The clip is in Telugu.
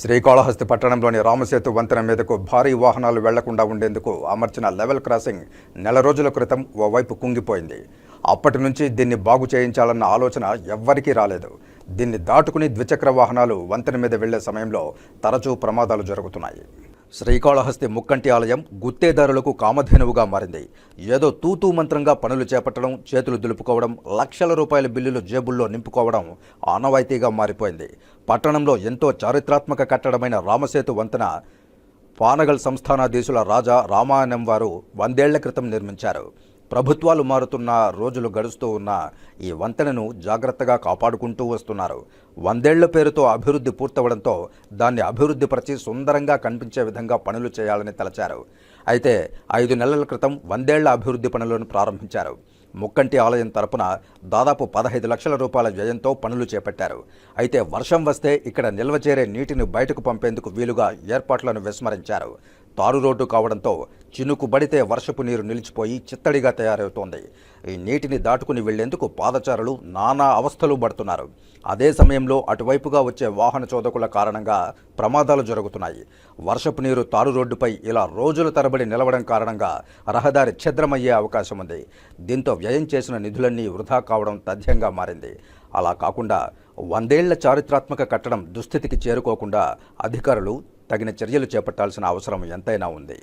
శ్రీకాళహస్తి పట్టణంలోని రామసేతు వంతెన మీదకు భారీ వాహనాలు వెళ్ళకుండా ఉండేందుకు అమర్చిన లెవెల్ క్రాసింగ్ నెల రోజుల క్రితం ఓవైపు కుంగిపోయింది. అప్పటి నుంచి దీన్ని బాగు చేయించాలన్న ఆలోచన ఎవ్వరికీ రాలేదు. దీన్ని దాటుకుని ద్విచక్ర వాహనాలు వంతెన మీద వెళ్ళే సమయంలో తరచూ ప్రమాదాలు జరుగుతున్నాయి. శ్రీకాళహస్తి ముక్కంటి ఆలయం గుత్తేదారులకు కామధేనువుగా మారింది. ఏదో తూతూ మంత్రంగా పనులు చేపట్టడం చేతులు దులుపుకోవడం లక్షల రూపాయల బిల్లులు జేబుల్లో నింపుకోవడం ఆనవాయితీగా మారిపోయింది. పట్టణంలో ఎంతో చారిత్రాత్మక కట్టడమైన రామసేతు వంతెన పానగల్ సంస్థానాధీశుల రాజా రామాయణం వారు వందేళ్ళ క్రితం నిర్మించారు. ప్రభుత్వాలు మారుతున్న రోజులు గడుస్తూ ఉన్న ఈ వంతెనను జాగ్రత్తగా కాపాడుకుంటూ వస్తున్నారు. వందేళ్ళ పేరుతో అభివృద్ధి పూర్తవడంతో దాన్ని అభివృద్ధి పరిచి సుందరంగా కనిపించే విధంగా పనులు చేయాలని తలచారు. అయితే ఐదు నెలల క్రితం వందేళ్ళ అభివృద్ధి పనులను ప్రారంభించారు. ముక్కంటి ఆలయం తరపున దాదాపు పదహైదు లక్షల రూపాయల వ్యయంతో పనులు చేపట్టారు. అయితే వర్షం వస్తే ఇక్కడ నిల్వ చేరే నీటిని బయటకు పంపేందుకు వీలుగా ఏర్పాట్లను విస్మరించారు. తారు రోడ్డు కావడంతో చినుకుబడితే వర్షపు నీరు నిలిచిపోయి చిత్తడిగా తయారవుతోంది. ఈ నీటిని దాటుకుని వెళ్ళేందుకు పాదచారులు నానా అవస్థలు పడుతున్నారు. అదే సమయంలో అటువైపుగా వచ్చే వాహన చోదకుల కారణంగా ప్రమాదాలు జరుగుతున్నాయి. వర్షపు నీరు తారు రోడ్డుపై ఇలా రోజుల తరబడి నిలవడం కారణంగా రహదారి ఛిద్రమయ్యే అవకాశం ఉంది. దీంతో వ్యయం చేసిన నిధులన్నీ వృధా కావడం తథ్యంగా మారింది. అలా కాకుండా వందేళ్ళ చారిత్రాత్మక కట్టడం దుస్థితికి చేరుకోకుండా అధికారులు తగిన చర్యలు చేపట్టాల్సిన అవసరం ఎంతైనా ఉంది.